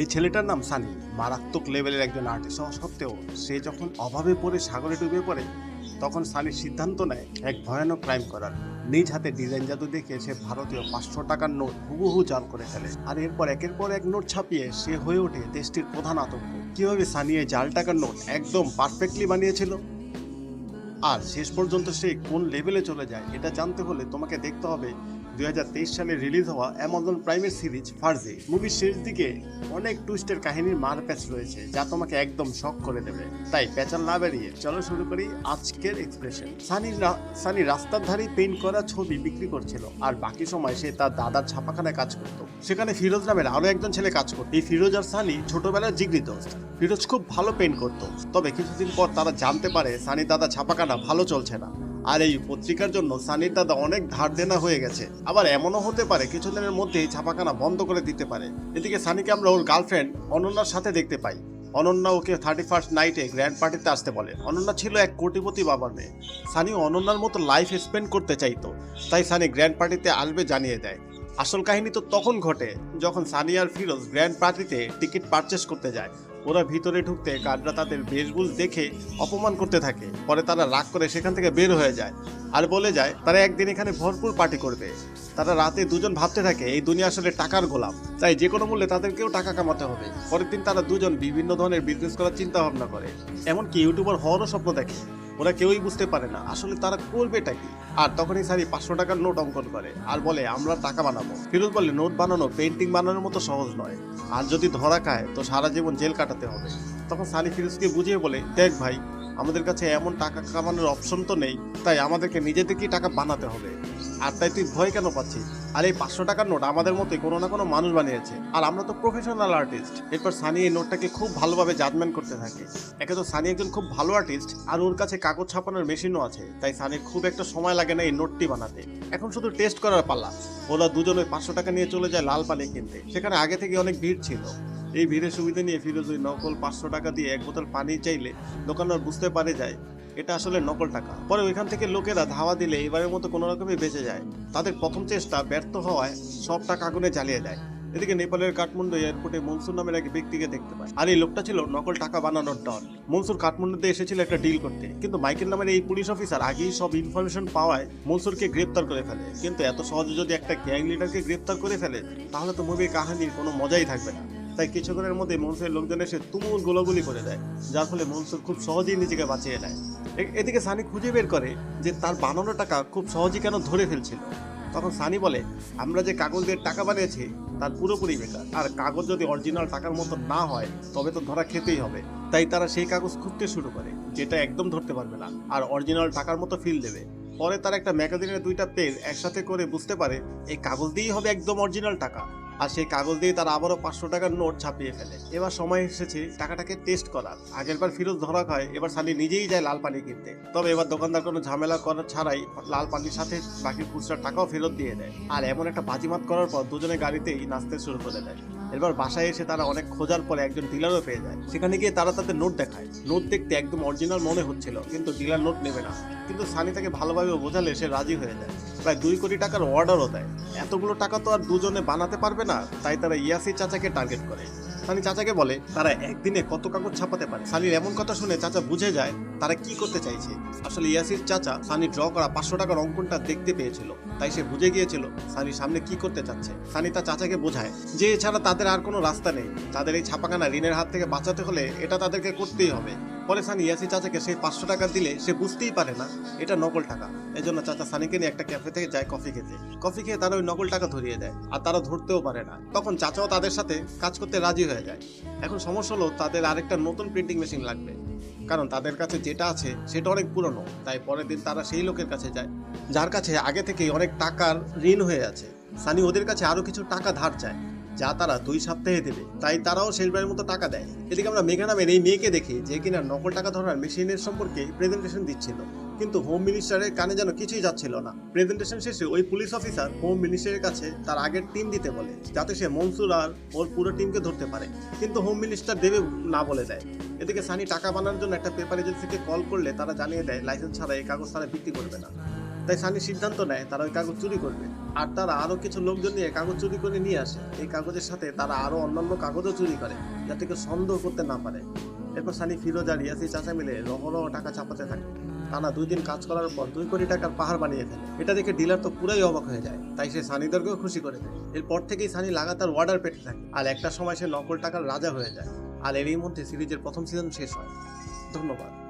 এই ছেলেটার নাম সানি। মারাত্মক লেভেলের একজন আর্টিস্ট হওয়া সত্ত্বেও সে যখন অভাবে পড়ে সাগরে ডুবে পড়ে, তখন সানির সিদ্ধান্ত নেয় এক ভয়ানক ক্রাইম করার। নিজ হাতে ডিজাইন জাদু দেখে সে ভারতীয় পাঁচশো টাকার নোট হুবহু জাল করে ফেলে। আর এরপর একের পর এক নোট ছাপিয়ে সে হয়ে ওঠে দেশটির প্রধান আতঙ্ক। কীভাবে সানি এই জাল টাকার নোট একদম পারফেক্টলি বানিয়েছিল? আর শেষ পর্যন্ত সে কোন লেভেলে চলে যায়, এটা জানতে হলে তোমাকে দেখতে হবে দু হাজার তেইশ সালে রিলিজ হওয়া অ্যামাজন প্রাইমের সিরিজ ফার্জি। মুভির শেষ দিকে অনেক টুইস্টের কাহিনীর মার প্যাচ রয়েছে, যা তোমাকে একদম শখ করে দেবে। তাই প্যাচাল না বেরিয়ে চলো শুরু করি আজকের এক্সপ্রেশন সানি সানি রাস্তার ধারে পেইন্ট করা ছবি বিক্রি করছিল, আর বাকি সময় সে তার দাদার ছাপাখানায় কাজ করত। সেখানে ফিরোজ নামের আরও একজন ছেলে কাজ করত। এই ফিরোজ আর সানি ছোটবেলার জিগরি দোস্ত। ফিরোজ খুব ভালো পেইন্ট করত। তবে কিছুদিন পর তারা জানতে পারে সানির দাদা ছাপাখানা ভালো চলছে না। আর এই পত্রিকার জন্য সানির দাদা অনেক ধার দেনা হয়ে গেছে। আবার এমনও হতে পারে কিছুদিনের মধ্যেই ছাপাখানা বন্ধ করে দিতে পারে। এদিকে সানিকে আমরা ওর গার্লফ্রেন্ড অনন্যার সাথে দেখতে পাই। অনন্যা ওকে থার্টি ফার্স্ট নাইটে গ্র্যান্ড পার্টিতে আসতে বলে। অনন্যা ছিল এক কোটিপতি বাবার মেয়ে। সানি অনন্যার মতো লাইফ স্পেন্ড করতে চাইতো। তাই সানি গ্র্যান্ড পার্টিতে আসবে জানিয়ে দেয়। আসল কাহিনী তো তখন ঘটে যখন সানি আর ফিরোজ গ্র্যান্ড পার্টিতে টিকিট পারচেস করতে যায়। ওরা ভিতরে ঢুকতে গার্ডরা তাদের বেশভূষ দেখে অপমান করতে থাকে। পরে তারা রাগ করে সেখান থেকে বের হয়ে যায়। আর বলে যায়, তারা একদিন এখানে ভরপুর পার্টি করবে। তারা রাতে দুজন ভাবতে থাকে, এই দুনিয়া আসলে টাকার গোলাম তাই যে কোনো মূল্যে তাদেরকেও টাকা কামাতে হবে। পরের দিন তারা দুজন বিভিন্ন ধরনের বিজনেস করার চিন্তা ভাবনা করে। এমনকি ইউটিউবার হওয়ারও স্বপ্ন দেখে। ওরা কেউই বুঝতে পারে না। আসলে তারা করবেটা কি? আর তখনই সারি পাঁচশো টাকার নোট অঙ্কন করে আর বলে, আমরা টাকা বানাবো। ফিরোজ বলে, নোট বানানো পেন্টিং বানানোর মতো সহজ নয়। আর যদি ধরা খায়, তো সারা জীবন জেল কাটাতে হবে। তখন সালি ফিরোজকে বুঝিয়ে বলে, দেখ ভাই, আমাদের কাছে এমন টাকা কামানোর অপশন তো নেই, তাই আমাদেরকে নিজে থেকেই টাকা বানাতে হবে। আর তাই তুই ভয় কেন পাচ্ছিস? আর এই পাঁচশো টাকার নোট আমাদের মতোই কোনো না কোনো মানুষ বানিয়েছে। আর আমরা তো প্রফেশনাল আর্টিস্ট এরপর সানি এই নোটটাকে খুব ভালোভাবে জাজমেন্ট করতে থাকে। একে তো সানি একজন খুব ভালো আর্টিস্ট আর ওর কাছে কাগজ ছাপানোর মেশিনও আছে। তাই সানির খুব একটা সময় লাগে না এই নোটটি বানাতে। এখন শুধু টেস্ট করার পালা। ওরা দুজন ওই পাঁচশো টাকা নিয়ে চলে যায় লাল পানি কিনতে। সেখানে আগে থেকে অনেক ভিড় ছিল। এই ভিড়ের সুবিধা নিয়ে ফিরোজ ওই নকল পাঁচশো টাকা দিয়ে এক বোতল পানি চাইলে দোকানদার বুঝতে পারে যায় এটা আসলে নকল টাকা। পরে ওইখান থেকে লোকেরা ধাওয়া দিলে এবারের মতো কোনো রকমই বেঁচে যায়। তাদের প্রথম চেষ্টা ব্যর্থ হওয়ায় সব টাকা আগুনে জ্বালিয়ে দেয়। এদিকে নেপালের কাঠমান্ডু এয়ারপোর্টে মনসুর নামের এক ব্যক্তিকে দেখতে পায়। আর এই লোকটা ছিল নকল টাকা বানানোর ডন। মনসুর কাঠমান্ডুতে এসেছিল একটা ডিল করতে। কিন্তু মাইকেল নামের এই পুলিশ অফিসার আগেই সব ইনফরমেশন পাওয়ায় মনসুরকে গ্রেপ্তার করে ফেলে। কিন্তু এত সহজে যদি একটা গ্যাং লিডারকে গ্রেপ্তার করে ফেলে, তাহলে তো মুভির কাহিনীর কোনো মজাই থাকবে না। তাই কিছুক্ষণের মধ্যে মনসুরের লোকজন এসে তুমুল গোলাগুলি করে দেয়, যার ফলে মনসুর খুব সহজেই নিজেকে বাঁচিয়ে নেয়। এদিকে সানি খুঁজে বের করে যে তার বানানো টাকা খুব সহজেই কেন ধরে ফেলছিল। তখন সানি বলে, আমরা যে কাগজ দিয়ে টাকা বানিয়েছি, তার পুরোপুরি বেকার। আর কাগজ যদি অরিজিনাল টাকার মতো না হয়, তবে তো ধরা খেতেই হবে। তাই তারা সেই কাগজ খুঁজতে শুরু করে, যেটা একদম ধরতে পারবে না। আর অরিজিনাল টাকার মতো ফিল দেবে। পরে তারা একটা ম্যাগাজিনের দুইটা পেজ একসাথে করে বুঝতে পারে, এই কাগজ দিয়েই হবে একদম অরিজিনাল টাকা। আর সেই কাগজ দিয়ে তারা আবারও পাঁচশো টাকার নোট ছাপিয়ে ফেলে। এবার সময় এসেছে টাকাটাকে টেস্ট করার। আগের বার ফিরোজ ধরা হয়, এবার সানি নিজেই যায় লাল পানি কিনতে। তবে এবার দোকানদার কোনো ঝামেলা করা ছাড়াই লাল পানির সাথে বাকি খুচরা টাকাও ফেরত দিয়ে দেয়। আর এমন একটা বাজিমাত করার পর দুজনে গাড়িতেই নাচতে শুরু করে দেয়। এবার বাসায় এসে তারা অনেক খোঁজার পরে একজন ডিলারও পেয়ে যায়। সেখানে গিয়ে তারা তাদের নোট দেখায়। নোট দেখতে একদম অরিজিনাল মনে হচ্ছিল, কিন্তু ডিলার নোট নেবে না। কিন্তু সানি তাকে ভালোভাবে বোঝালে সে রাজি হয়ে যায়। প্রায় দুই কোটি টাকার অর্ডারও দেয়। এতগুলো টাকা তো আর দুজনে বানাতে পারবে না, তাই তারা ইয়াসি চাচাকে টার্গেট করে। সানি চাচাকে বলে, তারা একদিনে কত কাগজ ছাপাতে পারে? সানির এমন কথা শুনে চাচা বুঝে যায় তারা কি করতে চাইছে? আসলে ইয়াসির চাচা সানি ড্র করা পাঁচশো টাকার অঙ্কনটা দেখতে পেয়েছিল। তাই সে বুঝে গিয়েছিল সানির সামনে কি করতে চাচ্ছে। সানি তার চাচাকে বোঝায় যে এছাড়া তাদের আর কোনো রাস্তা নেই। তাদের এই ছাপাখানা ঋণের হাত থেকে বাঁচাতে হলে এটা তাদেরকে করতেই হবে। পরে সানি ইয়াসি চাচাকে সেই পাঁচশো টাকা দিলে সে বুঝতেই পারে না এটা নকল টাকা। এজন্য চাচা সানিকে নিয়ে একটা ক্যাফে থেকে যায় কফি খেতে। কফি খেয়ে তারা ওই নকল টাকা ধরিয়ে দেয় আর তারা ধরতেও পারে না। তখন চাচাও তাদের সাথে কাজ করতে রাজি হয়ে যায়। এখন সমস্যা হলো তাদের আরেকটা নতুন প্রিন্টিং মেশিন লাগবে। কারণ তাদের কাছে যেটা আছে সেটা অনেক পুরনো, তাই পরের দিন তারা সেই লোকের কাছে যায়, যার কাছে আগে থেকেই অনেক টাকার ঋণ হয়ে আছে। সানি ওদের কাছে আরও কিছু টাকা ধার চায়, যা তারা দুই সপ্তাহে দেবে, তাই তারাও শেষবারের মতো টাকা দেয়। এদিকে আমরা মেঘা নামের এই মেয়েকে দেখি, যে কিনা নকল টাকা ধরার মেশিনের সম্পর্কে প্রেজেন্টেশন দিচ্ছিল। কিন্তু হোম মিনিস্টারের কানে যেন কিছুই যাচ্ছিল না। প্রেজেন্টেশন শেষে ওই পুলিশ অফিসার হোম মিনিস্টারের কাছে তার আগের টিম দিতে বলে, যাতে সে মনসুর আর ওর পুরো টিমকে ধরতে পারে। কিন্তু হোম মিনিস্টার দেবে না বলে দেয়। এদিকে সানি টাকা বানানোর জন্য একটা পেপার এজেন্সিকে কল করলে তারা জানিয়ে দেয় লাইসেন্স ছাড়া এই কাগজ তারা বিক্রি করবে না। তাই সানি সিদ্ধান্ত নেয়, তারা ওই কাগজ চুরি করবে। আর তারা আরও কিছু লোকজন নিয়ে কাগজ চুরি করে নিয়ে আসে। এই কাগজের সাথে তারা আরও অন্যান্য কাগজও চুরি করে, যাতে কেউ সন্দেহ করতে না পারে। এরপর সানি ফিরোজ আর ইয়াসি চাচা মিলে রহ টাকা চাপাতে থাকে। টানা দুই দিন কাজ করার পর দুই কোটি টাকার পাহাড় বানিয়ে ফেলে। এটা দেখে ডিলার তো পুরাই অবাক হয়ে যায়। তাই সে সানিদেরকেও খুশি করে দেয়। এরপর থেকেই সানি লাগাতার ওয়ার্ডার পেতে থাকে। আর একটা সময় সে নকল টাকার রাজা হয়ে যায়। আর এরই মধ্যে সিরিজের প্রথম সিজন শেষ হয়। ধন্যবাদ।